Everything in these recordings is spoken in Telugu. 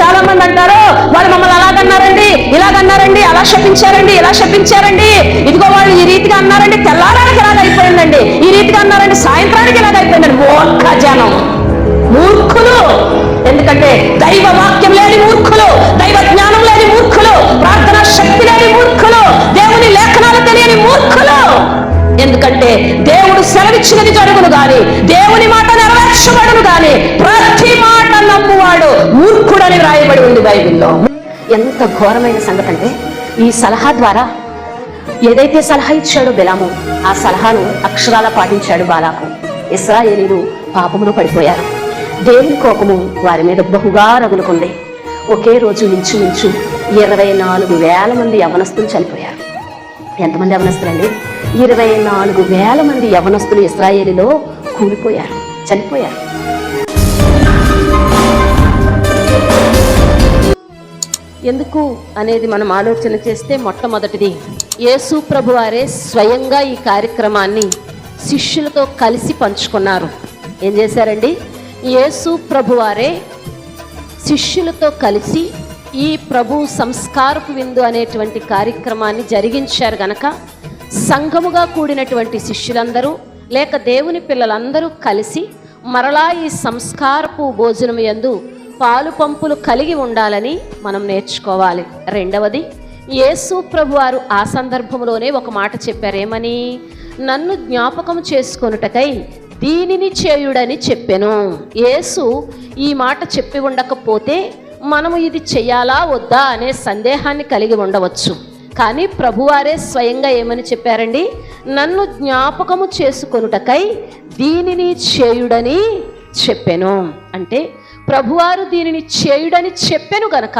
చాలా మంది అంటారు వాళ్ళు మమ్మల్ని అలాగన్నారండి ఇలాగన్నారండి అలా శపించారండి ఇలా శపించారండి. ఇదిగో వాళ్ళు ఈ రీతిగా అన్నారండి తెల్లారానికి ఇలాగ అయిపోయిందండి. ఈ రీతిగా అన్నారండి సాయంత్రానికి ఇలాగ అయిపోయిందండి. ఒక్క జనం. మూర్ఖులు. ఎందుకంటే దైవ వాక్యం లేని మూర్ఖులు దైవ జ్ఞానం లేని మూర్ఖులు ప్రార్థనా శక్తి లేని మూర్ఖులు దేవుని లేఖనాలు తెలియని మూర్ఖులు. ఎందుకంటే దేవుడు సెలవిచ్చినది జరుగును గాని దేవుని మాట నెరవేర్చబడును గాని ప్రతి మాట నమ్మువాడు మూర్ఖుడని వ్రాయబడి ఉంది బైబిల్లో. ఎంత ఘోరమైన సంగతి అంటే ఈ సలహా ద్వారా ఏదైతే సలహా ఇచ్చాడో బెలాము ఆ సలహాను అక్షరాల పాటించాడు బాలాకు. ఇస్రాయేలీలు పాపమును పడిపోయారు. దేవుని కోపము వారి మీద బహుగా రగులుకుంది. ఒకే రోజు ఇంచుమించు ఇరవై నాలుగు వేల మంది యవనస్తులు చనిపోయారు. ఎంతమంది యవనస్తులండి? ఇరవై నాలుగు వేల మంది యవనస్తులు ఇస్రాయేలీలో కూలిపోయారు చనిపోయారు. ఎందుకు అనేది మనం ఆలోచన చేస్తే మొట్టమొదటిది. యేసు ప్రభు వారే స్వయంగా ఈ కార్యక్రమాన్ని శిష్యులతో కలిసి పంచుకున్నారు. ఏం చేశారండి? యేసు ప్రభు వారే శిష్యులతో కలిసి ఈ ప్రభు సంస్కారపు విందు అనేటువంటి కార్యక్రమాన్ని జరిగించారు గనక సంఘముగా కూడినటువంటి శిష్యులందరూ లేక దేవుని పిల్లలందరూ కలిసి మరలా ఈ సంస్కారపు భోజనం యందు పాలు పంపులు కలిగి ఉండాలని మనం నేర్చుకోవాలి. రెండవది యేసు ప్రభు వారు ఆ సందర్భంలోనే ఒక మాట చెప్పారు. ఏమని? నన్ను జ్ఞాపకం చేసుకొనుటకై దీనిని చేయుడని చెప్పెను. యేసు ఈ మాట చెప్పి ఉండకపోతే మనము ఇది చేయాలా వద్దా అనే సందేహాన్ని కలిగి ఉండవచ్చు. కానీ ప్రభువారే స్వయంగా ఏమని చెప్పారండి? నన్ను జ్ఞాపకము చేసుకొనుటకై దీనిని చేయుడని చెప్పెను. అంటే ప్రభువారు దీనిని చేయుడని చెప్పెను గనక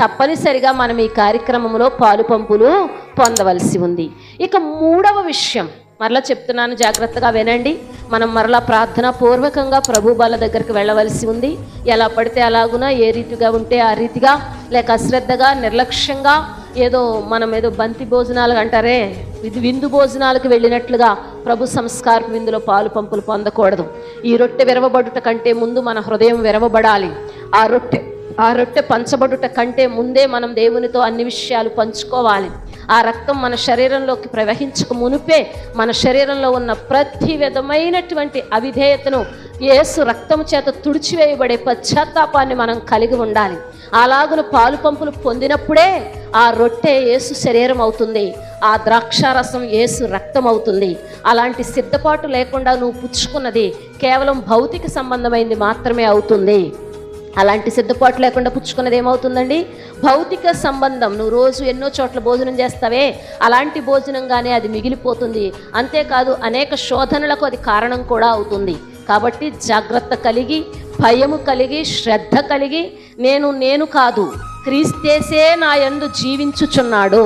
తప్పనిసరిగా మనం ఈ కార్యక్రమంలో పాలు పంపులు పొందవలసి ఉంది. ఇక మూడవ విషయం. మరలా చెప్తున్నాను జాగ్రత్తగా వినండి. మనం మరలా ప్రార్థన పూర్వకంగా ప్రభు బాల దగ్గరికి వెళ్ళవలసి ఉంది. ఎలా పడితే అలాగునా ఏ రీతిగా ఉంటే ఆ రీతిగా లేక అశ్రద్ధగా నిర్లక్ష్యంగా ఏదో మనం ఏదో బంతి భోజనాలు అంటారే ఇది విందు భోజనాలకు వెళ్ళినట్లుగా ప్రభు సంస్కార విందులో పాలు పంపులు పొందకూడదు. ఈ రొట్టె విరవబడుట కంటే ముందు మన హృదయం విరవబడాలి. ఆ రొట్టె ఆ రొట్టె పంచబడుట కంటే ముందే మనం దేవునితో అన్ని విషయాలు పంచుకోవాలి. ఆ రక్తం మన శరీరంలోకి ప్రవహించక మునిపే మన శరీరంలో ఉన్న ప్రతి విధమైనటువంటి అవిధేయతను ఏసు రక్తం చేత తుడిచివేయబడే పశ్చాత్తాపాన్ని మనం కలిగి ఉండాలి. అలాగున పాలు పంపులు పొందినప్పుడే ఆ రొట్టె ఏసు శరీరం అవుతుంది. ఆ ద్రాక్షారసం ఏసు రక్తం అవుతుంది. అలాంటి సిద్ధపాటు లేకుండా నువ్వు పుచ్చుకున్నది కేవలం భౌతిక సంబంధమైంది మాత్రమే అవుతుంది. అలాంటి సిద్ధపాటు లేకుండా పుచ్చుకున్నది ఏమవుతుందండి? భౌతిక సంబంధం. నువ్వు రోజు ఎన్నో చోట్ల భోజనం చేస్తావే అలాంటి భోజనంగానే అది మిగిలిపోతుంది. అంతేకాదు అనేక శోధనలకు అది కారణం కూడా అవుతుంది. కాబట్టి జాగ్రత్త కలిగి భయము కలిగి శ్రద్ధ కలిగి నేను నేను కాదు క్రీస్తేసే నా యందు జీవించుచున్నాడు.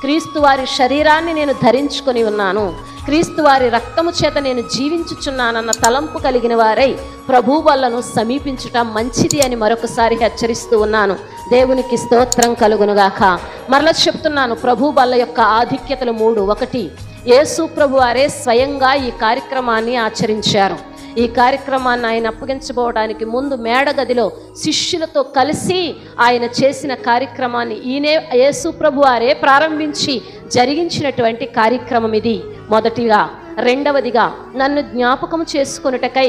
క్రీస్తు వారి శరీరాన్ని నేను ధరించుకొని ఉన్నాను. క్రీస్తు వారి రక్తము చేత నేను జీవించుచున్నానన్న తలంపు కలిగిన వారై ప్రభు వల్లను సమీపించుట మంచిది అని మరొకసారి హెచ్చరిస్తూ ఉన్నాను. దేవునికి స్తోత్రం కలుగునుగాక. మరల చెప్తున్నాను ప్రభు బల్ల యొక్క ఆధిక్యతలు మూడు. ఒకటి యేసు ప్రభు వారే స్వయంగా ఈ కార్యక్రమాన్ని ఆచరించారు. ఈ కార్యక్రమాన్ని ఆయన అప్పగించబోవడానికి ముందు మేడగదిలో శిష్యులతో కలిసి ఆయన చేసిన కార్యక్రమాన్ని ఈయనే యేసు ప్రభు వారే ప్రారంభించి జరిగించినటువంటి కార్యక్రమం ఇది. మొదటిగా రెండవదిగా నన్ను జ్ఞాపకం చేసుకొనుటకై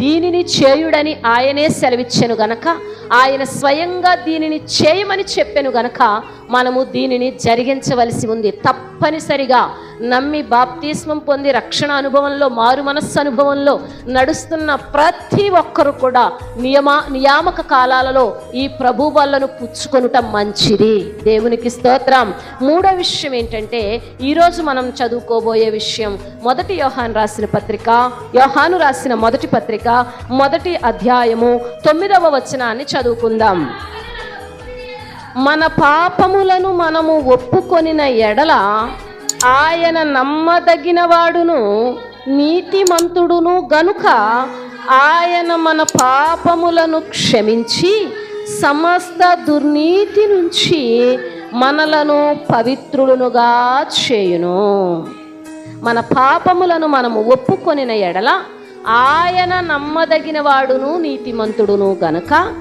దీనిని చేయుడని ఆయనే సెలవిచ్చెను గనక ఆయన స్వయంగా దీనిని చేయమని చెప్పాను గనక మనము దీనిని జరిగించవలసి ఉంది. తప్పనిసరిగా నమ్మి బాప్తిస్మం పొంది రక్షణ అనుభవంలో మారు మనస్సు అనుభవంలో నడుస్తున్న ప్రతి ఒక్కరు కూడా నియమ నియామక కాలాలలో ఈ ప్రభు వల్లను పుచ్చుకొనుట మంచిది. దేవునికి స్తోత్రం. మూడో విషయం ఏంటంటే ఈరోజు మనం చదువుకోబోయే విషయం మొదటి యోహాను రాసిన పత్రిక యోహాను రాసిన మొదటి పత్రిక మొదటి అధ్యాయము తొమ్మిదవ వచనాన్ని చదువుకుందాం. మన పాపములను మనము ఒప్పుకొనిన ఎడల ఆయన నమ్మదగిన వాడును నీతిమంతుడును గనుక ఆయన మన పాపములను క్షమించి సమస్త దుర్నీతి నుంచి మనలను పవిత్రులనుగా చేయును. మన పాపములను మనము ఒప్పుకొనిన ఎడల ఆయన నమ్మదగిన వాడును నీతిమంతుడును గనక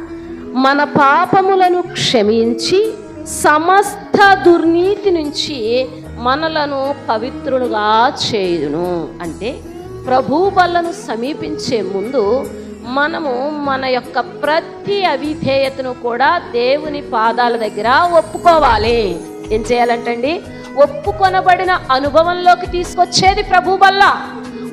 మన పాపములను క్షమించి సమస్త దుర్నీతి నుంచి మనలను పవిత్రులుగా చేయును. అంటే ప్రభు వల్లను సమీపించే ముందు మనము మన యొక్క ప్రతి అవిధేయతను కూడా దేవుని పాదాల దగ్గర ఒప్పుకోవాలి. ఏం చేయాలంటండి? ఒప్పుకొనబడిన అనుభవంలోకి తీసుకొచ్చేది ప్రభు వల్ల.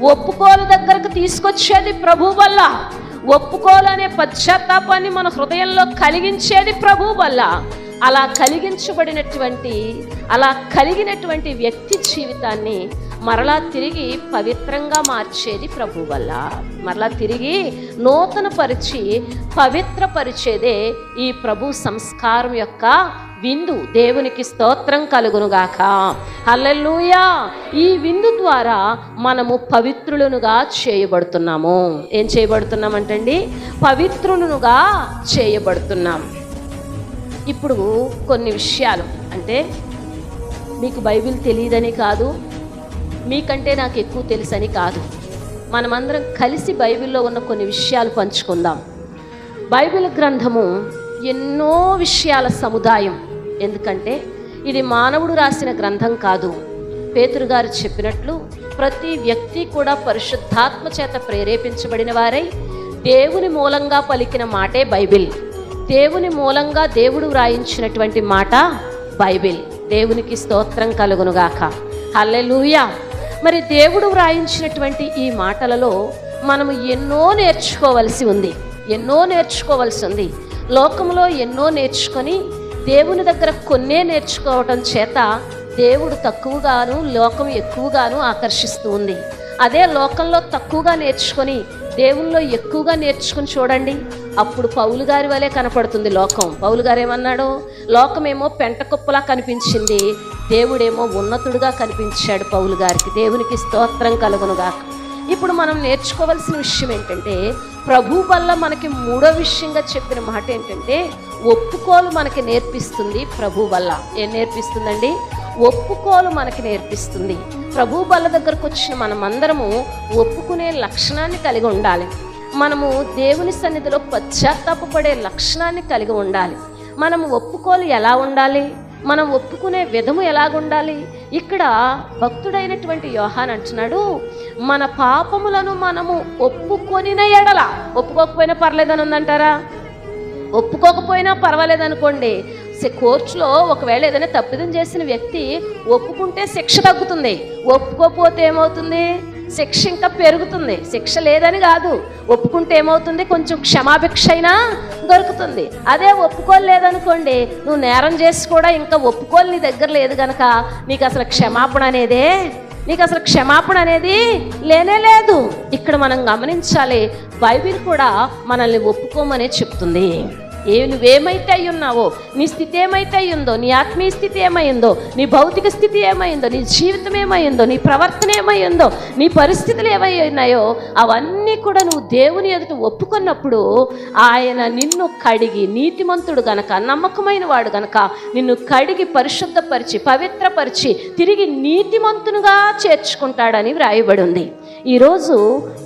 ఒప్పుకోలు దగ్గరకు తీసుకొచ్చేది ప్రభు వల్ల. ఒప్పుకోలనే పశ్చాత్తాపాన్ని మన హృదయంలో కలిగించేది ప్రభు వల్ల. అలా కలిగించబడినటువంటి అలా కలిగినటువంటి వ్యక్తి జీవితాన్ని మరలా తిరిగి పవిత్రంగా మార్చేది ప్రభు వల్ల. మరలా తిరిగి నూతన పరిచి పవిత్రపరిచేదే ఈ ప్రభు సంస్కారం యొక్క విందు దేవునికి స్తోత్రం కలుగునుగాక. హల్లెలూయా. ఈ విందు ద్వారా మనము పవిత్రులనుగా చేయబడుతున్నాము. ఏం చేయబడుతున్నామంటండి? పవిత్రులనుగా చేయబడుతున్నాం. ఇప్పుడు కొన్ని విషయాలు. అంటే మీకు బైబిల్ తెలియదని కాదు మీకంటే నాకు ఎక్కువ తెలుసని కాదు. మనమందరం కలిసి బైబిల్లో ఉన్న కొన్ని విషయాలు పంచుకుందాం. బైబిల్ గ్రంథము ఎన్నో విషయాల సముదాయం. ఎందుకంటే ఇది మానవుడు రాసిన గ్రంథం కాదు. పేతురు గారు చెప్పినట్లు ప్రతి వ్యక్తి కూడా పరిశుద్ధాత్మ చేత ప్రేరేపించబడిన వారై దేవుని మూలంగా పలికిన మాటే బైబిల్. దేవుని మూలంగా దేవుడు వ్రాయించినటువంటి మాట బైబిల్. దేవునికి స్తోత్రం కలుగునుగాక. హల్లెలూయా! మరి దేవుడు వ్రాయించినటువంటి ఈ మాటలలో మనము ఎన్నో నేర్చుకోవలసి ఉంది. ఎన్నో నేర్చుకోవలసి ఉంది. లోకంలో ఎన్నో నేర్చుకొని దేవుని దగ్గర కొన్నే నేర్చుకోవటం చేత దేవుడు తక్కువగాను లోకం ఎక్కువగాను ఆకర్షిస్తూ ఉంది. అదే లోకంలో తక్కువగా నేర్చుకొని దేవుల్లో ఎక్కువగా నేర్చుకుని చూడండి. అప్పుడు పౌలు గారి వలె కనపడుతుంది లోకం. పౌలు గారు ఏమన్నాడు? లోకమేమో పెంట కుప్పలా కనిపించింది. దేవుడేమో ఉన్నతుడుగా కనిపించాడు పౌలు గారికి. దేవునికి స్తోత్రం కలుగునుగా ఇప్పుడు మనం నేర్చుకోవాల్సిన విషయం ఏంటంటే ప్రభు వల్ల మనకి మూడో విషయంగా చెప్పిన మాట ఏంటంటే ఒప్పుకోలు మనకి నేర్పిస్తుంది ప్రభు వల్ల. ఏం నేర్పిస్తుందండి? ఒప్పుకోలు మనకి నేర్పిస్తుంది. ప్రభు బల్ల దగ్గరకు వచ్చిన మనమందరము ఒప్పుకునే లక్షణాన్ని కలిగి ఉండాలి. మనము దేవుని సన్నిధిలో పశ్చాత్తాపడే లక్షణాన్ని కలిగి ఉండాలి. మనము ఒప్పుకోలు ఎలా ఉండాలి? మనం ఒప్పుకునే విధము ఎలాగుండాలి? ఇక్కడ భక్తుడైనటువంటి యోహాన్ అంటున్నాడు మన పాపములను మనము ఒప్పుకొనిన ఎడల ఒప్పుకోకపోయినా పర్లేదని ఉందంటారా ఒప్పుకోకపోయినా పర్వాలేదు అనుకోండి కోర్టులో ఒకవేళ ఏదైనా తప్పిదం చేసిన వ్యక్తి ఒప్పుకుంటే శిక్ష తగ్గుతుంది. ఒప్పుకోకపోతే ఏమవుతుంది? శిక్ష ఇంకా పెరుగుతుంది. శిక్ష లేదని కాదు. ఒప్పుకుంటే ఏమవుతుంది? కొంచెం క్షమాభిక్ష అయినా దొరుకుతుంది. అదే ఒప్పుకోలేదనుకోండి నువ్వు నేరం చేసి కూడా ఇంకా ఒప్పుకోలు నీ దగ్గర లేదు కనుక నీకు అసలు క్షమాపణ అనేదే నీకు అసలు క్షమాపణ అనేది లేనే లేదు. ఇక్కడ మనం గమనించాలి బైబిల్ కూడా మనల్ని ఒప్పుకోమనే చెప్తుంది. ఏ నువ్వేమైతే అయి ఉన్నావో నీ స్థితి ఏమైతే అయ్యిందో నీ ఆత్మీయ స్థితి ఏమైందో నీ భౌతిక స్థితి ఏమైందో నీ జీవితం ఏమైందో నీ ప్రవర్తన ఏమైందో నీ పరిస్థితులు ఏమై ఉన్నాయో అవన్నీ కూడా నువ్వు దేవుని ఎదుట ఒప్పుకున్నప్పుడు ఆయన నిన్ను కడిగి నీతిమంతుడు గనక నమ్మకమైన వాడు గనక నిన్ను కడిగి పరిశుద్ధపరిచి పవిత్రపరిచి తిరిగి నీతిమంతునుగా చేర్చుకుంటాడని వ్రాయబడి ఉంది ఈరోజు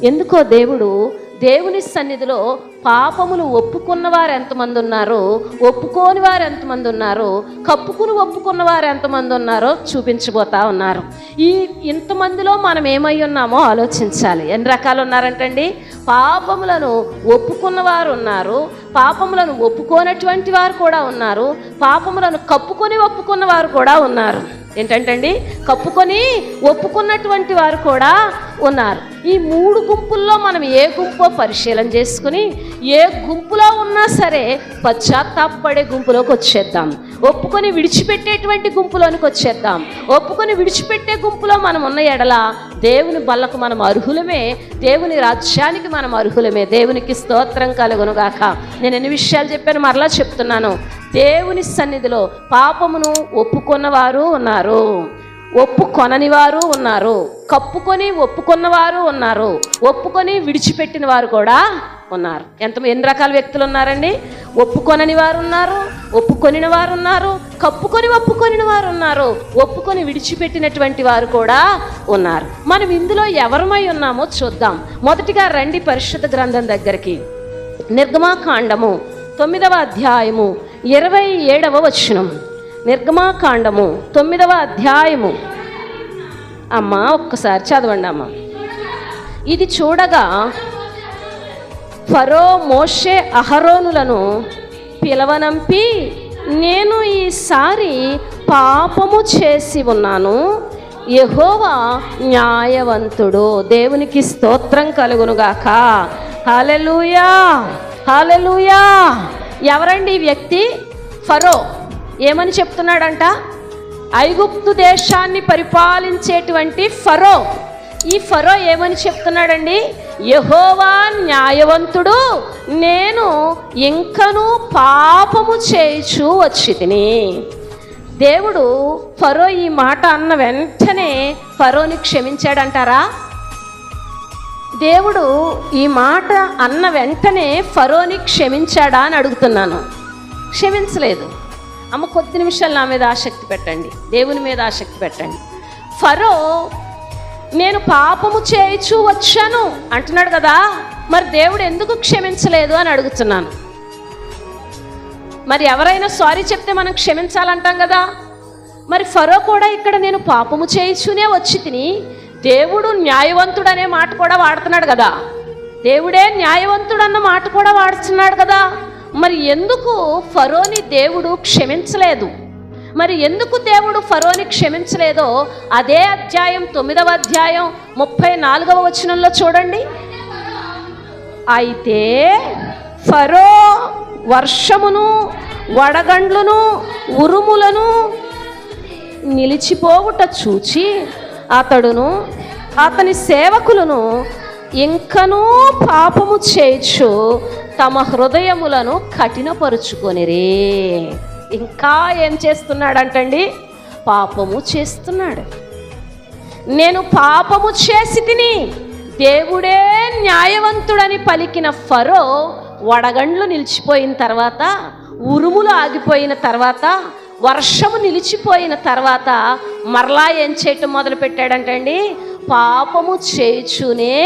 ఎందుకో దేవుడు దేవుని సన్నిధిలో పాపములు ఒప్పుకున్న వారు ఎంతమంది ఉన్నారో ఒప్పుకోని వారు ఎంతమంది ఉన్నారో కప్పుకుని ఒప్పుకున్న వారు ఎంతమంది ఉన్నారో చూపించబోతా ఉన్నారు. ఈ ఇంతమందిలో మనం ఏమై ఉన్నామో ఆలోచించాలి. ఎన్ని రకాలు ఉన్నారంటండి? పాపములను ఒప్పుకున్న వారు ఉన్నారు పాపములను ఒప్పుకోనటువంటి వారు కూడా ఉన్నారు పాపములను కప్పుకొని ఒప్పుకున్న వారు కూడా ఉన్నారు. ఏంటంటండి? కప్పుకొని ఒప్పుకున్నటువంటి వారు కూడా ఉన్నారు. ఈ మూడు గుంపుల్లో మనం ఏ గుంపో పరిశీలన చేసుకుని ఏ గుంపులో ఉన్నా సరే పశ్చాత్తాపడే గుంపులోకి వచ్చేద్దాం. ఒప్పుకొని విడిచిపెట్టేటువంటి గుంపులోనికి వచ్చేద్దాం. ఒప్పుకొని విడిచిపెట్టే గుంపులో మనం ఉన్న ఎడల దేవుని బల్లకు మనం అర్హులమే దేవుని రాజ్యానికి మనం అర్హులమే. దేవునికి స్తోత్రం కలుగునుగాక. నేను ఎన్ని విషయాలు చెప్పాను మరలా చెప్తున్నాను. దేవుని సన్నిధిలో పాపమును ఒప్పుకున్నవారు ఉన్నారు. ఒప్పుకొనని వారు ఉన్నారు. కప్పుకొని ఒప్పుకున్నవారు ఉన్నారు. ఒప్పుకొని విడిచిపెట్టిన వారు కూడా ఉన్నారు. ఎంత ఎన్ని రకాల వ్యక్తులు ఉన్నారండి? ఒప్పుకొనని వారు ఉన్నారు ఒప్పుకొనిన వారు ఉన్నారు కప్పుకొని ఒప్పుకొనిన వారు ఉన్నారు ఒప్పుకొని విడిచిపెట్టినటువంటి వారు కూడా ఉన్నారు. మనం ఇందులో ఎవరమై ఉన్నామో చూద్దాం. మొదటిగా రండి పరిశుద్ధ గ్రంథం దగ్గరికి. నిర్గమాకాండము తొమ్మిదవ అధ్యాయము ఇరవై ఏడవ వచనం. నిర్గమాకాండము తొమ్మిదవ అధ్యాయము. అమ్మ ఒక్కసారి చదవండి అమ్మ. ఇది చూడగా ఫరో మోషే అహరోనులను పిలవనంపి నేను ఈసారి పాపము చేసి ఉన్నాను. యహోవా న్యాయవంతుడు. దేవునికి స్తోత్రం కలుగునుగాక. హాలెలూయా హాలెలూయా ఎవరండి ఈ వ్యక్తి? ఫరో ఏమని చెప్తున్నాడంట? ఐగుప్తు దేశాన్ని పరిపాలించేటువంటి ఫరో. ఈ ఫరో ఏమని చెప్తున్నాడండి? యహోవా న్యాయవంతుడు నేను ఇంకను పాపము చేయుచు వచ్చి తిని దేవుడు ఫరో ఈ మాట అన్న వెంటనే ఫరోని క్షమించాడంటారా? దేవుడు ఈ మాట అన్న వెంటనే ఫరోని క్షమించాడా అని అడుగుతున్నాను. క్షమించలేదు. అమ్మ కొద్ది నిమిషాలు నా మీద ఆసక్తి పెట్టండి. దేవుని మీద ఆసక్తి పెట్టండి. ఫరో నేను పాపము చేయిచు వచ్చాను. అంటున్నాడు కదా మరి దేవుడు ఎందుకు క్షమించలేదు అని అడుగుతున్నాను. మరి ఎవరైనా సారీ చెప్తే మనం క్షమించాలంటాం కదా? మరి ఫరో కూడా ఇక్కడ నేను పాపము చేయిచునే వచ్చి తిని దేవుడు న్యాయవంతుడు అనే మాట కూడా వాడుతున్నాడు కదా. దేవుడే న్యాయవంతుడు అన్న మాట కూడా వాడుతున్నాడు కదా. మరి ఎందుకు ఫరోని దేవుడు క్షమించలేదు? మరి ఎందుకు దేవుడు ఫరోని క్షమించలేదో అదే అధ్యాయం తొమ్మిదవ అధ్యాయం ముప్పై నాలుగవ వచనంలో చూడండి. అయితే ఫరో వర్షమును వడగండ్లను ఉరుములను నిలిచిపోవుట చూచి అతడును అతని సేవకులను ఇంకనూ పాపము చేయొచ్చు తమ హృదయములను కఠినపరుచుకొనిరే. ఇంకా ఏం చేస్తున్నాడంటండి? పాపము చేస్తున్నాడు. నేను పాపము చేసి తిని దేవుడే న్యాయవంతుడని పలికిన ఫరో వడగండ్లు నిలిచిపోయిన తర్వాత ఉరుములు ఆగిపోయిన తర్వాత వర్షము నిలిచిపోయిన తర్వాత మరలా ఏం చేయటం మొదలు పెట్టాడంటండి పాపము చేయుచునే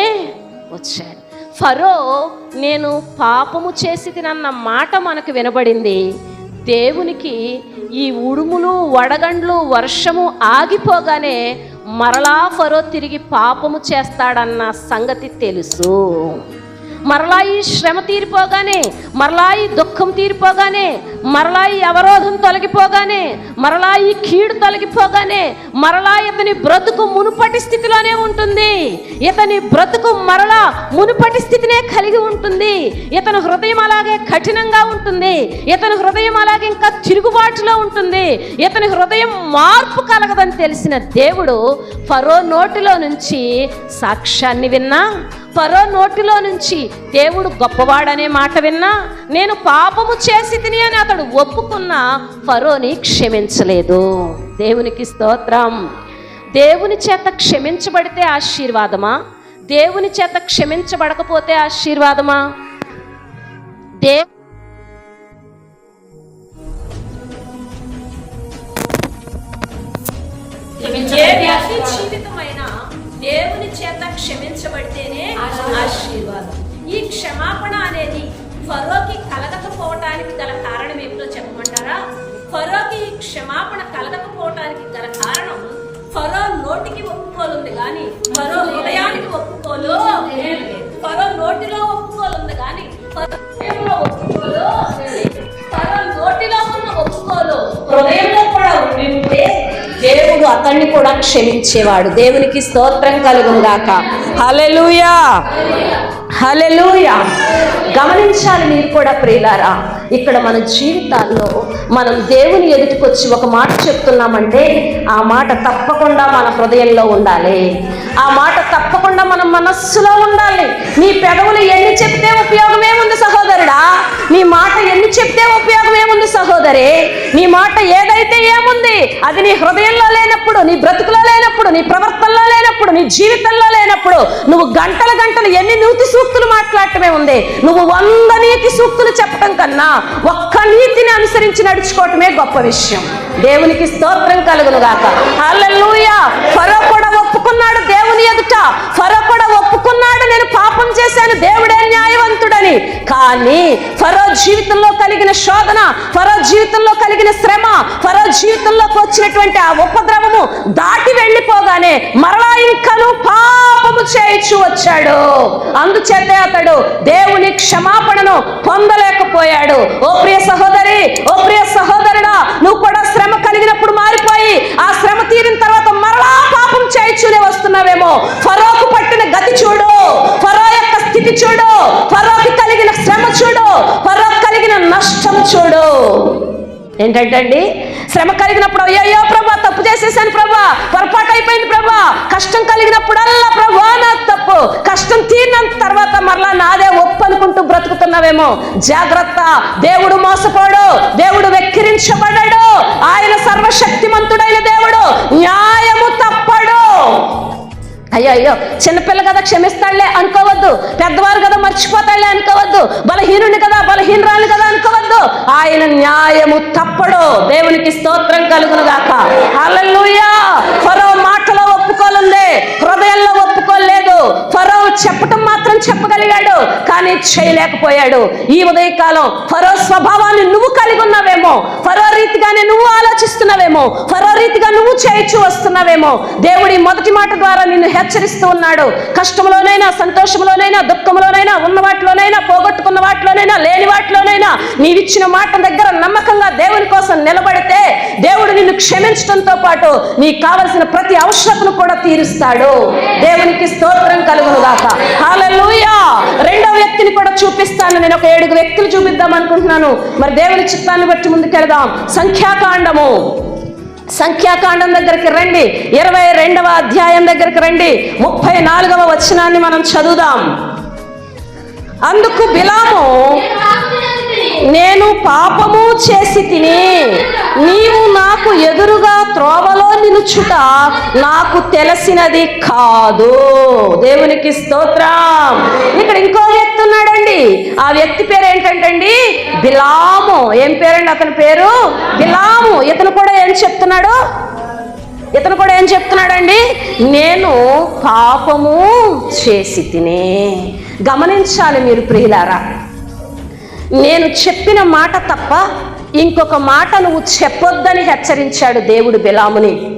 వచ్చాడు. ఫరో నేను పాపము చేసి తినన్న మాట మనకు వినబడింది. దేవునికి ఈ ఉడుములు వడగండ్లు వర్షము ఆగిపోగానే మరలా ఫరో తిరిగి పాపము చేస్తాడన్న సంగతి తెలుసు. మరలా ఈ శ్రమ తీరిపోగానే మరలా ఈ దుఃఖం తీరిపోగానే మరలా ఈ అవరోధం తొలగిపోగానే మరలా ఈ కీడు తొలగిపోగానే మరలా ఇతని బ్రతుకు మునుపటి స్థితిలోనే ఉంటుంది. ఇతని బ్రతుకు మరలా మునుపటి స్థితినే కలిగి ఉంటుంది. ఇతని హృదయం అలాగే కఠినంగా ఉంటుంది. ఇతని హృదయం అలాగే ఇంకా తిరుగుబాటులో ఉంటుంది. ఇతని హృదయం మార్పు కలగదని తెలిసిన దేవుడు ఫరో నోటిలో నుంచి సాక్ష్యాన్ని విన్నా ఫరో నోటిలో నుంచి దేవుడు గొప్పవాడనే మాట విన్నా నేను పాపము చేసి తిని అని అతడు ఒప్పుకున్న ఫరోని క్షమించలేదు. దేవునికి స్తోత్రం. దేవుని చేత క్షమించబడితే ఆశీర్వాదమా? దేవుని చేత క్షమించబడకపోతే ఆశీర్వాదమా? దే క్షమించే దేవుని చేత క్షమించబడితేనే ఆశీర్వాదం. ఈ క్షమాపణ అనేది ఫరోకి కలగకపోవటానికి గల కారణం ఏమిటో చెప్పమంటారా? ఫరోకి ఈ క్షమాపణ కలగకపోవటానికి గల కారణం ఫరో నోటికి ఒప్పుకోలుంది కానీ ఫరో హృదయానికి ఒప్పుకోలు ఫరో నోటిలో ఒప్పుకోలుంది కానీ ఒప్పుకోలు ఫరో నోటిలో ఉన్న ఒప్పుకోలు హృదయంలో కూడా ఉండి దేవుడు అతన్ని కూడా క్షమించేవాడు. దేవునికి స్తోత్రం కలుగును గాక హలెలుయా హల్లెలూయా. గమనించాలి మీరు కూడా ప్రియులారా. ఇక్కడ మన జీవితాల్లో మనం దేవుని ఎదుటికొచ్చి ఒక మాట చెప్తున్నామంటే ఆ మాట తప్పకుండా మన హృదయంలో ఉండాలి. ఆ మాట తప్పకుండా మన మనస్సులో ఉండాలి. నీ పెదవులు ఎన్ని చెప్తే ఉపయోగమే ఉంది సహోదరుడా. నీ మాట ఎన్ని చెప్తే ఉపయోగం ఏముంది సహోదరి? నీ మాట ఏదైతే ఏముంది అది నీ హృదయంలో లేనప్పుడు నీ బ్రతుకులో లేనప్పుడు నీ ప్రవర్తనలో లేనప్పుడు నీ జీవితంలో లేనప్పుడు నువ్వు గంటల గంటలు ఎన్ని నీతి సూక్తులు మాట్లాడటమే ఉంది. నువ్వు వంద నీతి సూక్తులు చెప్పటం కన్నా ఒక్క నీతిని అనుసరించి నడుచుకోవటమే గొప్ప విషయం. దేవునికి స్తోత్రం కలుగును గాక హల్లెలూయా! ఫరో కూడా ఒప్పుకున్నాడు దేవుని ఎదుట. ఫరో కూడా ఒప్పుకున్నాడు నేను పాపం చేశాను దేవుడే న్యాయవంతుడని. కానీ ఫరో జీవితంలో కలిగిన శోధన ఫరో జీవితంలో కలిగిన శ్రమ ఫరో జీవితంలోకి వచ్చినటువంటి ఆ ఉపద్రవము దాటి వెళ్ళిపోగానే మరలా ఇంకను పాపము చేయించు వచ్చాడు. అందుచేతే అతడు దేవుని క్షమాపణను పొందలేకపోయాడు. ఓ ప్రియ సహోదరి ఓ ప్రియ సహోదరుడా నువ్వు కూడా శ్రమ కలిగినప్పుడు మారిపోయి ఆ శ్రమ తీరిన తర్వాత చేయించునే ఫరోకు పట్టిన గతి చూడు. ఫరో యొక్క స్థితి చూడు. ఫరోకి కలిగిన శ్రమ చూడు. ఫరో కలిగిన నష్టం చూడు. ఏంటంటే అండి శ్రమ కలిగినప్పుడు అయ్యో ప్రభా తప్పు చేసేసాను ప్రభా. పొరపాటు అయిపోయింది ప్రభా. కష్టం కలిగినప్పుడల్లా ప్రభా నా తప్పు. కష్టం తీరిన తర్వాత మరలా నాదే ఒప్పు అనుకుంటూ బ్రతుకుతున్నావేమో? జాగ్రత్త. దేవుడు మోసపోడు. దేవుడు వెక్కిరించబడడు. ఆయన సర్వశక్తిమంతుడైన దేవుడు న్యాయము తప్పడు. అయ్యో అయ్యో చిన్నపిల్ల కదా క్షమిస్తాడులే అనుకోవద్దు పెద్దవారు కదా మర్చిపోతాడులే అనుకోవద్దు బలహీనుని కదా బలహీనరాలు కదా అనుకోవద్దు. ఆయన న్యాయము తప్పడు. దేవునికి స్తోత్రం కలుగును గాక హల్లెలూయా. ఫరో మాటలో ఒప్పుకోలుంది హృదయంలో ఒప్పుకోలేదు. ఫరో చెప్పటం మాత్రం చెప్పగలిగాడు కానీ చేయలేకపోయాడు. ఈ ఉదయకాలం ఫరో స్వభావాన్ని నువ్వు కలిగి ఉన్నావేమో ఫరో రీతిగానే నువ్వు ఆలోచిస్తున్నావేమో ఫరో రీతిగా నువ్వు చేయొచ్చు వస్తున్నావేమో. దేవుడి మొదటి మాట ద్వారా నిన్ను హెచ్చరిస్తూ ఉన్నాడు. కష్టంలోనైనా సంతోషంలోనైనా దుఃఖంలోనైనా ఉన్న వాటిలోనైనా పోగొట్టుకున్న వాటిలోనైనా లేని వాటిలోనైనా నీవిచ్చిన మాట దగ్గర నమ్మకంగా దేవుని కోసం నిలబడితే దేవుడు నిన్ను క్షమించడంతో పాటు నీకు కావలసిన ప్రతి అవసరతను కూడా తీరుస్తాడు. దేవునికి స్తోత్రం కలుగును గాక హాలూయా రెండో వ్యక్తిని కూడా చూపిస్తాను. నేను ఒక ఏడుగు వ్యక్తులు చూపిద్దాం అనుకుంటున్నాను. మరి దేవుని చిత్తాన్ని బట్టి ముందుకెళదాం. సంఖ్యాకాండము. సంఖ్యాకాండం దగ్గరికి రండి. ఇరవై రెండవ అధ్యాయం దగ్గరికి రండి. ముప్పై నాలుగవ వచనాన్ని మనం చదువుదాం. అందుకు బిలాము నేను పాపము చేసి తిని నీవు నాకు ఎదురుగా త్రోవలో నిలుచుట నాకు తెలిసినది కాదు. దేవునికి స్తోత్రం. ఇక్కడ ఇంకో వ్యక్తి ఉన్నాడండి. ఆ వ్యక్తి పేరు ఏంటంటండి? బిలాము. ఏం పేరండి అతని పేరు? బిలాము. ఇతను కూడా ఏం చెప్తున్నాడు? ఇతను కూడా ఏం చెప్తున్నాడండి? నేను పాపము చేసి తినే. గమనించాలి మీరు ప్రియులారా. నేను చెప్పిన మాట తప్ప ఇంకొక మాట నువ్వు చెప్పొద్దని హెచ్చరించాడు దేవుడు బిలాముని.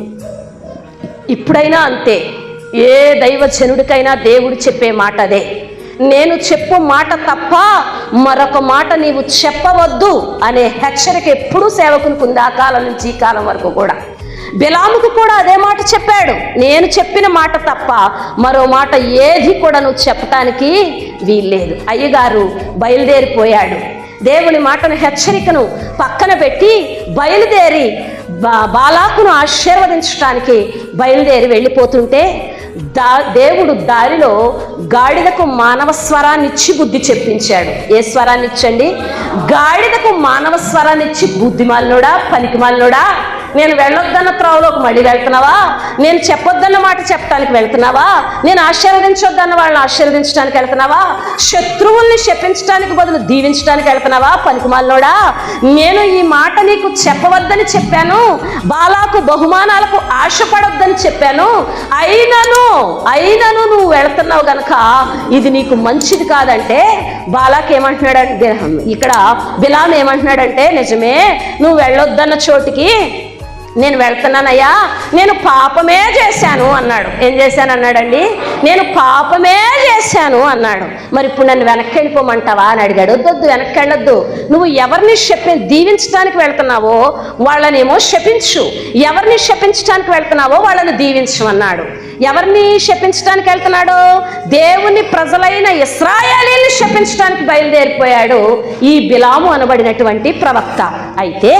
ఇప్పుడైనా అంతే. ఏ దైవజనుడికైనా దేవుడు చెప్పే మాట అదే. నేను చెప్పు మాట తప్ప మరొక మాట నీవు చెప్పవద్దు అనే హెచ్చరిక ఎప్పుడూ సేవకునికి ఉంది ఆ కాలం నుంచి ఈ కాలం వరకు కూడా. బిలాముకు కూడా అదే మాట చెప్పాడు. నేను చెప్పిన మాట తప్ప మరో మాట ఏది కూడా నువ్వు చెప్పటానికి వీల్లేదు. అయ్యగారు బయలుదేరిపోయాడు. దేవుని మాటను హెచ్చరికను పక్కన పెట్టి బయలుదేరి బా బాలాకును ఆశీర్వదించడానికి బయలుదేరి వెళ్ళిపోతుంటే దా దేవుడు దారిలో గాడిదకు మానవ స్వరాన్ని ఇచ్చి బుద్ధి చెప్పించాడు. ఏ స్వరాన్ని ఇచ్చండి గాడిదకు మానవ స్వరాన్ని ఇచ్చి బుద్ధిమాలినోడా? పనికిమాలినోడా? నేను వెళ్ళొద్దన్న త్రోవలోకి మళ్ళీ వెళ్తున్నావా? నేను చెప్పొద్దన్న మాట చెప్పడానికి వెళ్తున్నావా? నేను ఆశీర్వదించొద్దన్న వాళ్ళని ఆశీర్వదించడానికి వెళ్తున్నావా? శత్రువుల్ని శపించడానికి బదులు దీవించడానికి వెళ్తున్నావా పనికిమాలినోడా? నేను ఈ మాట నీకు చెప్పవద్దని చెప్పాను. బాలాకు బహుమానాలకు ఆశపడొద్దని చెప్పాను. అయినను అయినను నువ్వు వెళ్తున్నావు గనక ఇది నీకు మంచిది కాదంటే బాలాకి ఏమంటున్నాడంటే ఇక్కడ బిలాం ఏమంటున్నాడంటే నిజమే నువ్వు వెళ్ళొద్దన్న చోటికి నేను వెళ్తున్నానయ్యా నేను పాపమే చేశాను అన్నాడు. ఏం చేశాను అన్నాడండి? నేను పాపమే చేశాను అన్నాడు. మరి ఇప్పుడు నన్ను వెనక్కి వెళ్ళిపోమంటావా అని అడిగాడు. వద్దొద్దు వెనక్కి వెళ్ళొద్దు. నువ్వు ఎవరిని శపి దీవించడానికి వెళ్తున్నావో వాళ్ళనేమో శపించు. ఎవరిని శపించడానికి వెళ్తున్నావో వాళ్ళని దీవించు అన్నాడు. ఎవరిని శపించడానికి వెళ్తున్నాడు? దేవుని ప్రజలైన ఇస్రాయేలీని శపించడానికి బయలుదేరిపోయాడు ఈ బిలాము అనబడినటువంటి ప్రవక్త. అయితే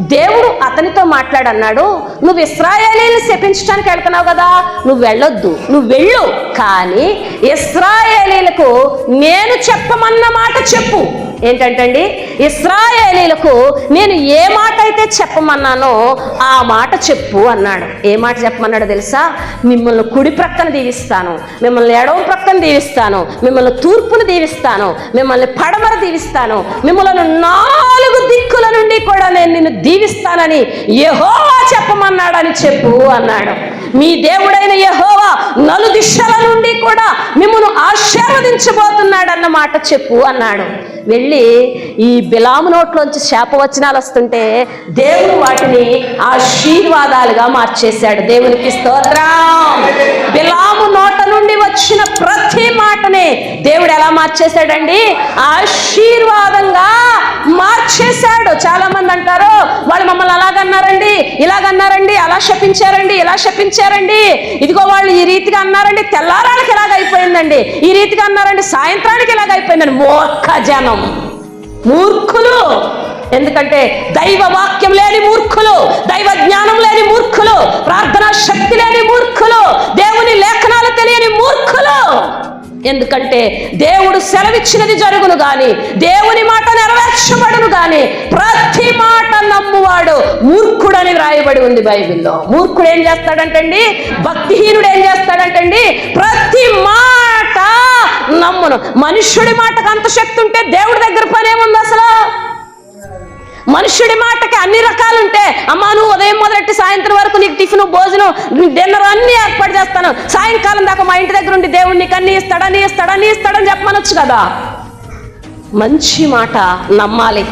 దేవుడు అతనితో మాట్లాడన్నాడు నువ్వు ఇస్రాయేలీని శపించడానికి వెళ్తున్నావు కదా నువ్వు వెళ్ళొద్దు నువ్వు వెళ్ళు కానీ ఇస్రాయేలీలకు నేను చెప్పమన్న మాట చెప్పు. ఏంటంటండి? ఇస్రాయేలీలకు నేను ఏ మాట అయితే చెప్పమన్నానో ఆ మాట చెప్పు అన్నాడు. ఏ మాట చెప్పమన్నాడు తెలుసా? మిమ్మల్ని కుడి ప్రక్కన దీవిస్తాను మిమ్మల్ని ఎడవ ప్రక్కన దీవిస్తాను మిమ్మల్ని తూర్పును దీవిస్తాను మిమ్మల్ని పడమర దీవిస్తాను మిమ్మల్ని నాలుగు దిక్కుల నుండి కూడా నేను నిన్ను దీవిస్తానని యహోవా చెప్పమన్నాడని చెప్పు అన్నాడు. మీ దేవుడైన యహోవా నలు దిశల నుండి కూడా మిమ్మల్ని ఆశీర్వదించబోతున్నాడన్న మాట చెప్పు అన్నాడు. వెళ్ళి ఈ బిలాము నోట్లోంచి శాపవచనాలు వస్తుంటే దేవుడు వాటిని ఆశీర్వాదాలుగా మార్చేశాడు. దేవునికి స్తోత్రం. బిలాము నోట నుండి వచ్చిన ప్రతి మాటనే దేవుడు ఎలా మార్చేశాడండి? ఆశీర్వాదంగా మార్చేశాడు. చాలా మంది అంటారు వాళ్ళు మమ్మల్ని అలాగన్నారండి ఇలాగన్నారండి అలా శపించారండి ఇలా శపించారండి. ఇదిగో వాళ్ళు ఈ రీతిగా అన్నారండి తెల్లారానికి ఇలాగ అయిపోయిందండి ఈ రీతిగా అన్నారండి సాయంత్రానికి ఇలాగ అయిపోయిందండి మూర్ఖ జనం మూర్ఖులు. ఎందుకంటే దైవ వాక్యం లేని మూర్ఖులు దైవ జ్ఞానం లేని మూర్ఖులు ప్రార్థనా శక్తి లేని మూర్ఖులు దేవుని లేఖనాలు తెలియని మూర్ఖులు. ఎందుకంటే దేవుడు సెలవిచ్చినది జరుగును గాని దేవుని మాట నెరవేర్చబడును గాని ప్రతి మాట నమ్మువాడు మూర్ఖుడని వ్రాయబడి ఉంది బైబిల్లో. మూర్ఖుడు ఏం చేస్తాడంటండి? భక్తిహీనుడు ఏం చేస్తాడంటండి? ప్రతి మాట నమ్మును. మనుష్యుడి మాటకు అంత శక్తి ఉంటే దేవుడి దగ్గర పనేముంది అసలు? మనుష్యుడి మాటకి అన్ని రకాలుంటే అమ్మా నువ్వు ఉదయం మొదలెట్టి సాయంత్రం వరకు నీకు టిఫిన్ భోజనం డిన్నర్ అన్ని ఏర్పాటు చేస్తాను. సాయంకాలం దాకా మా ఇంటి దగ్గర ఉండి దేవుడు నీకు అన్ని ఇస్తాడని ఇస్తాడని ఇస్తాడని చెప్పమనొచ్చు కదా? మంచి మాట నమ్మాలి.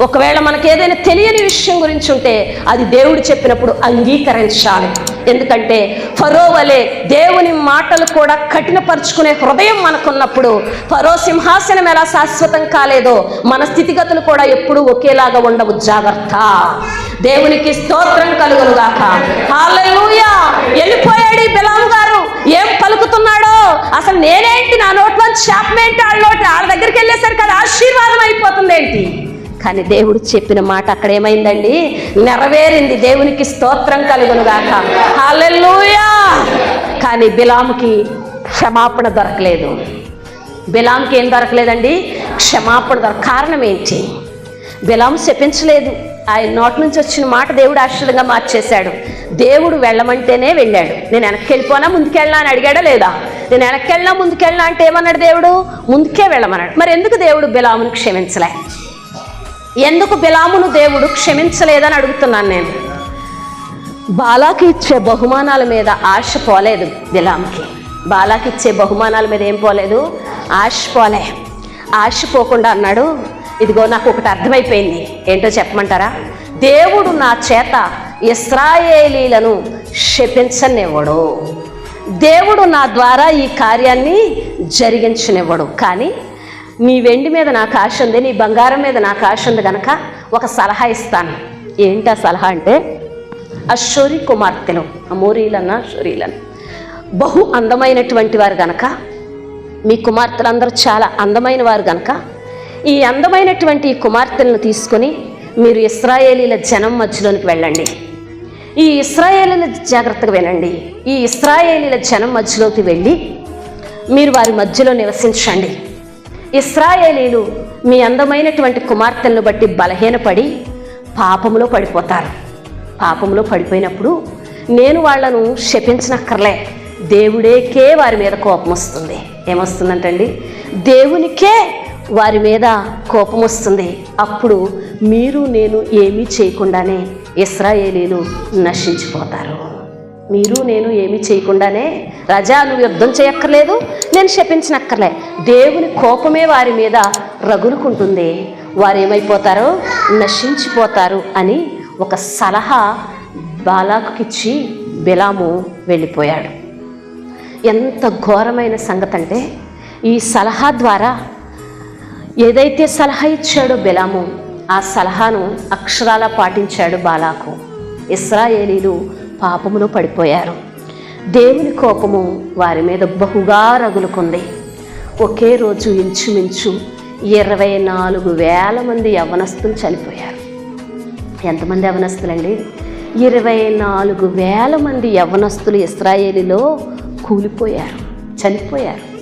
ఒకవేళ మనకి ఏదైనా తెలియని విషయం గురించి ఉంటే అది దేవుడు చెప్పినప్పుడు అంగీకరించాలి. ఎందుకంటే ఫరో వలె దేవుని మాటలు కూడా కఠినపరుచుకునే హృదయం మనకున్నప్పుడు ఫరో సింహాసనం ఎలా శాశ్వతం కాలేదో మన స్థితిగతులు కూడా ఎప్పుడూ ఒకేలాగా ఉండవు. జాగ్రత్త. దేవునికి స్తోత్రం కలుగునుగాక. హాలూయా వెళ్ళిపోయాడు ఈ గారు. ఏం పలుకుతున్నాడో? అసలు నేనేంటి? నా నోట్లో శాపం వాళ్ళ నోటి వాళ్ళ దగ్గరికి వెళ్ళేసరికి అది ఆశీర్వాదం అయిపోతుంది ఏంటి కానీ దేవుడు చెప్పిన మాట అక్కడ ఏమైందండి? నెరవేరింది. దేవునికి స్తోత్రం కలుగునుగాక. గాక కానీ బిలాముకి క్షమాపణ దొరకలేదు. బిలాంకి ఏం దొరకలేదండి? క్షమాపణ దొరక కారణం ఏంటి? బిలాం శపించలేదు. ఆయన నోటి నుంచి వచ్చిన మాట దేవుడు ఆశ్చర్యంగా మార్చేశాడు. దేవుడు వెళ్ళమంటేనే వెళ్ళాడు. నేను వెనక్కి వెళ్ళిపోనా ముందుకెళ్ళా అని అడిగాడా లేదా? నేను వెనక్కి వెళ్ళినా ముందుకెళ్ళినా అంటే ఏమన్నాడు దేవుడు? ముందుకే వెళ్ళమన్నాడు. మరి ఎందుకు దేవుడు బిలామును క్షమించలే? ఎందుకు బిలామును దేవుడు క్షమించలేదని అడుగుతున్నాను నేను? బాలాకి ఇచ్చే బహుమానాల మీద ఆశ పోలేదు బిలాంకి బాలాకి ఇచ్చే బహుమానాల మీద ఏం పోలేదు? ఆశ పోలే. ఆశ పోకుండా అన్నాడు ఇదిగో నాకు ఒకటి అర్థమైపోయింది. ఏంటో చెప్పమంటారా? దేవుడు నా చేత ఇస్రాయేలీలను శపించనివ్వడు. దేవుడు నా ద్వారా ఈ కార్యాన్ని జరిగించనివ్వడు. కానీ నీ వెండి మీద నాకు ఆశ ఉంది నీ బంగారం మీద నాకు ఆశ ఉంది కనుక ఒక సలహా ఇస్తాను. ఏంటి ఆ సలహా అంటే అశ్వరి కుమార్తెలు అమోరీలన్న అశ్వరీలను? బహు అందమైనటువంటి వారు గనక మీ కుమార్తెలందరూ చాలా అందమైన వారు గనక ఈ అందమైనటువంటి కుమార్తెలను తీసుకొని మీరు ఇస్రాయేలీల జనం మధ్యలోనికి వెళ్ళండి. ఈ ఇస్రాయేలీల జాగ్రత్తగా వినండి. ఈ ఇస్రాయేలీల జనం మధ్యలోకి వెళ్ళి మీరు వారి మధ్యలో నివసించండి. ఇస్రాయేలీలు మీ అందమైనటువంటి కుమార్తెలను బట్టి బలహీనపడి పాపములో పడిపోతారు. పాపంలో పడిపోయినప్పుడు నేను వాళ్ళను శపించనక్కర్లే. దేవుడేకే వారి మీద కోపం వస్తుంది. ఏమొస్తుందంటండి? దేవునికే వారి మీద కోపం వస్తుంది. అప్పుడు మీరు నేను ఏమీ చేయకుండానే ఇస్రాయేలీలు నశించిపోతారు. మీరు నేను ఏమీ చేయకుండానే రజా నువ్వు యుద్ధం చేయక్కర్లేదు నేను శపించనక్కర్లే. దేవుని కోపమే వారి మీద రగులుకుంటుంది. వారు ఏమైపోతారో నశించిపోతారు అని ఒక సలహా బాలాకుకిచ్చి బిలాము వెళ్ళిపోయాడు. ఎంత ఘోరమైన సంగతి అంటే ఈ సలహా ద్వారా ఏదైతే సలహా ఇచ్చాడో బిలాము ఆ సలహాను అక్షరాల పాటించాడు బాలాకు. ఇస్రాయేలీలు పాపములో పడిపోయారు. దేవుని కోపము వారి మీద బహుగా రగులుకుంది. ఒకే రోజు ఇంచుమించు ఇరవై నాలుగు వేల మంది యవనస్తులు చనిపోయారు. ఎంతమంది యవనస్తులండి? ఇరవై నాలుగు వేల మంది యవనస్తులు ఇస్రాయేలీలో కూలిపోయారు చనిపోయారు.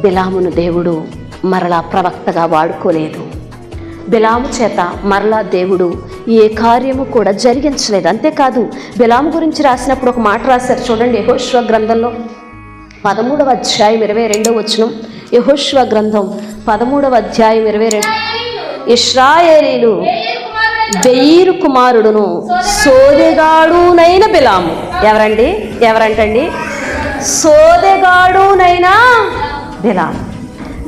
బిలామును దేవుడు మరలా ప్రవక్తగా వాడుకోలేదు. బిలాము చేత మరలా దేవుడు ఏ కార్యము కూడా జరిగించలేదు. అంతేకాదు బిలాము గురించి రాసినప్పుడు ఒక మాట రాశారు. చూడండి యహోశ్వ గ్రంథంలో పదమూడవ అధ్యాయం ఇరవై రెండవ వచనం. యహోశ్వ గ్రంథం పదమూడవ అధ్యాయం ఇరవై రెండు. ఇష్రాయేలీలు బెయిరు కుమారుడును సోదెగాడునైన బిలాము. ఎవరండి? ఎవరంటండి? సోదెగాడునైనా బిలాము.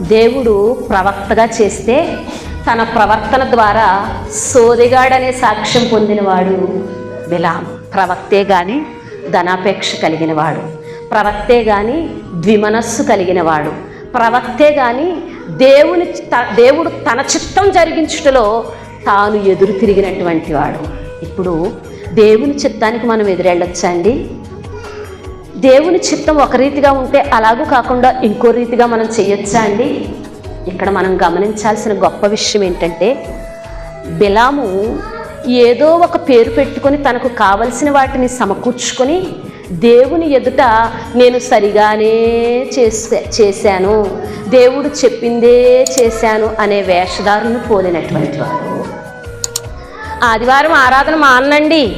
దేవుడు ప్రవక్తగా చేస్తే తన ప్రవర్తన ద్వారా సోదిగాడనే సాక్ష్యం పొందినవాడు బిలాం. ప్రవక్తే గాని ధనాపేక్ష కలిగినవాడు. ప్రవక్తే గాని ద్విమనస్సు కలిగినవాడు. ప్రవక్తే గాని దేవుని త- దేవుడు తన చిత్తం జరిగించుటలో తాను ఎదురు తిరిగినటువంటి వాడు. ఇప్పుడు దేవుని చిత్తానికి మనం ఎదురెళ్ళొచ్చండి దేవుని చిత్తం ఒక రీతిగా ఉంటే అలాగూ కాకుండా ఇంకో రీతిగా మనం చేయొచ్చా అండి? ఇక్కడ మనం గమనించాల్సిన గొప్ప విషయం ఏంటంటే బిలాము ఏదో ఒక పేరు పెట్టుకొని తనకు కావలసిన వాటిని సమకూర్చుకొని దేవుని ఎదుట నేను సరిగానే చేసే చేశాను. దేవుడు చెప్పిందే చేశాను అనే వేషధారుని పోలినటువంటి వాడు. ఆదివారం ఆరాధన మానండి.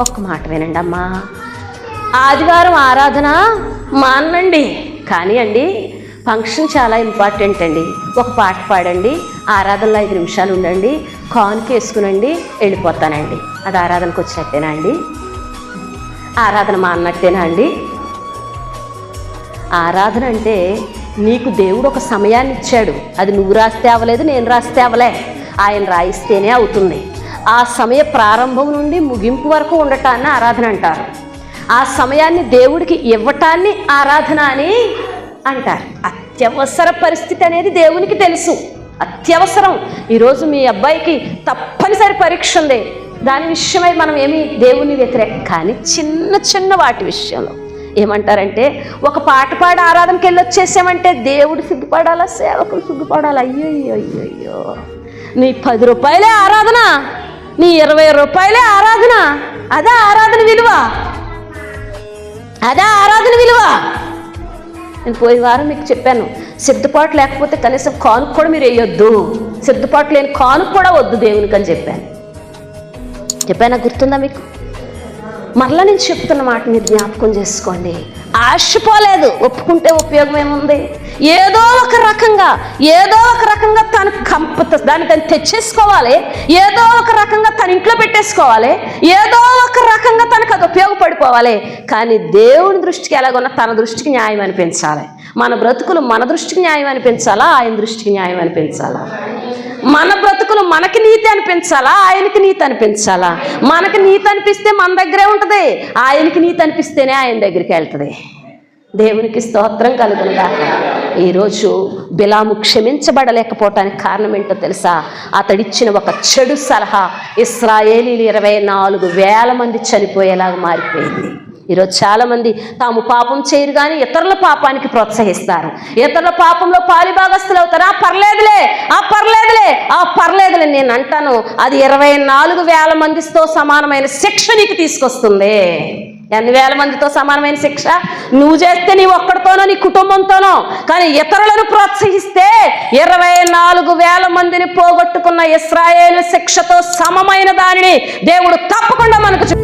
ఒక్క మాట వినండి అమ్మా. ఆదివారం ఆరాధన మానండి. కానీ అండి ఫంక్షన్ చాలా ఇంపార్టెంట్ అండి. ఒక పాట పాడండి ఆరాధనలో ఐదు నిమిషాలు ఉండండి కాన్కి వేసుకునండి వెళ్ళిపోతానండి. అది ఆరాధనకు వచ్చినట్టేనా అండి? ఆరాధన మా అన్నట్టేనా అండి? ఆరాధన అంటే నీకు దేవుడు ఒక సమయాన్ని ఇచ్చాడు. అది నువ్వు రాస్తే అవ్వలేదు నేను రాస్తే అవ్వలే. ఆయన రాయిస్తేనే అవుతుంది. ఆ సమయ ప్రారంభం నుండి ముగింపు వరకు ఉండటాన్ని ఆరాధన అంటారు. ఆ సమయాన్ని దేవుడికి ఇవ్వటాన్ని ఆరాధన అని అంటారు. అత్యవసర పరిస్థితి అనేది దేవునికి తెలుసు. అత్యవసరం. ఈరోజు మీ అబ్బాయికి తప్పనిసరి పరీక్ష ఉంది. దాని విషయమై మనం ఏమి దేవుని వ్యతిరేక కానీ చిన్న చిన్న వాటి విషయంలో ఏమంటారంటే ఒక పాట పాడి ఆరాధనకి వెళ్ళి వచ్చేసామంటే దేవుడు సిగ్గుపడాలా సేవకులు సిగ్గుపడాలా? అయ్యో అయ్యో అయ్యో అయ్యో నీ పది రూపాయలే ఆరాధన నీ ఇరవై రూపాయలే ఆరాధన. అదే ఆరాధన విలువ. అదే ఆరాధన విలువ. నేను పోయిన వారం మీకు చెప్పాను. సిద్ధపాటు లేకపోతే కనీసం కానుక కూడా మీరు వేయొద్దు. సిద్ధపాటు లేని కానుక కూడా వద్దు దేవునికి అని చెప్పాను. చెప్పానా? గుర్తుందా మీకు? మరలా నేను చెప్తున్న మాట మీరు జ్ఞాపకం చేసుకోండి. ఆశపోలేదు ఒప్పుకుంటే ఉపయోగం ఏముంది? ఏదో ఒక రకంగా ఏదో ఒక రకంగా తను కంప దాన్ని తను తెచ్చేసుకోవాలి. ఏదో ఒక రకంగా తన ఇంట్లో పెట్టేసుకోవాలి. ఏదో ఒక రకంగా తనకు అది ఉపయోగపడిపోవాలి. కానీ దేవుని దృష్టికి ఎలాగొన్నా తన దృష్టికి న్యాయం అనిపించాలి మన బ్రతుకులు మన దృష్టికి న్యాయం అనిపించాలా? ఆయన దృష్టికి న్యాయం అనిపించాలా? మన బ్రతుకులు మనకి నీతి అనిపించాలా? ఆయనకి నీతి అనిపించాలా? మనకి నీతి అనిపిస్తే మన దగ్గరే ఉంటుంది. ఆయనకి నీతి అనిపిస్తేనే ఆయన దగ్గరికి వెళ్తుంది. దేవునికి స్తోత్రం కలుగునుగా ఈరోజు బిలాము క్షమించబడలేకపోవటానికి కారణం ఏంటో తెలుసా? అతడిచ్చిన ఒక చెడు సలహా ఇస్రాయేలీలు ఇరవై నాలుగు వేల మంది చనిపోయేలాగా మారిపోయింది. ఈరోజు చాలామంది తాము పాపం చేయరు కానీ ఇతరుల పాపానికి ప్రోత్సహిస్తారు. ఇతరుల పాపంలో పాలిభాగస్తులు అవుతారు? ఆ పర్లేదులే ఆ పర్లేదులే ఆ పర్లేదులే నేను అంటాను అది ఇరవై నాలుగు వేల మందితో సమానమైన శిక్ష నీకు తీసుకొస్తుంది. ఎన్ని వేల మందితో సమానమైన శిక్ష? నువ్వు చేస్తే నీ ఒక్కడితోనో నీ కుటుంబంతోనో కానీ ఇతరులను ప్రోత్సహిస్తే ఇరవై నాలుగు వేల మందిని పోగొట్టుకున్న ఇస్రాయేల్ శిక్షతో సమమైన దానిని దేవుడు తప్పకుండా మనకు చూ-